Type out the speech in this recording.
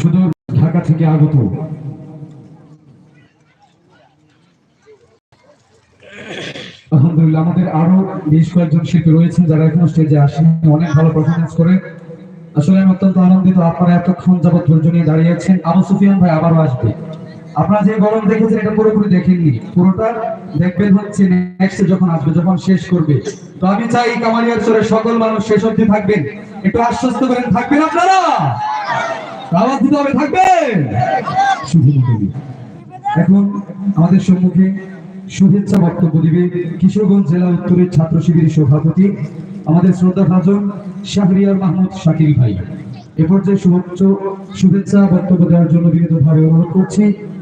শুধু ঢাকা থেকে আগত আলহামদুলিল্লাহ, আমাদের আরও বেশ কয়েকজন শিল্পী রয়েছেন যারা এখনও স্টেজে আসেন। অনেক ভালো পারফরমেন্স করে। আসলে আমি অত্যন্ত আনন্দিত আপনারা এতক্ষণ যাবত ধৈর্য নিয়ে দাঁড়িয়েছেন আবু সুফিয়ান ভাই আবারও আসবে। আপনারা যে গরম দেখেছেন, এটা পুরোপুরি দেখেননি। পুরোটা দেখবেন হচ্ছে নেক্সট যখন আসবে, যখন শেষ করবে। তো আমি চাই কামালিয়ার চরে সকল মানুষ শেষ অবধি থাকবেন। একটু আশ্বস্ত করেন, থাকবেন আপনারা? আওয়াজ দিতে হবে, থাকবেন? এখন আমাদের সম্মুখে শুভেচ্ছা বক্তব্য দিবে কিশোরগঞ্জ জেলা উত্তরের ছাত্র শিবিরের সভাপতি, আমাদের শ্রদ্ধা ভাজন শাহরিয়ার মাহমুদ শাকিল ভাই। এ পর্যায়ে শুভেচ্ছা বক্তব্য দেওয়ার জন্য বিনীতভাবে অনুরোধ করছি।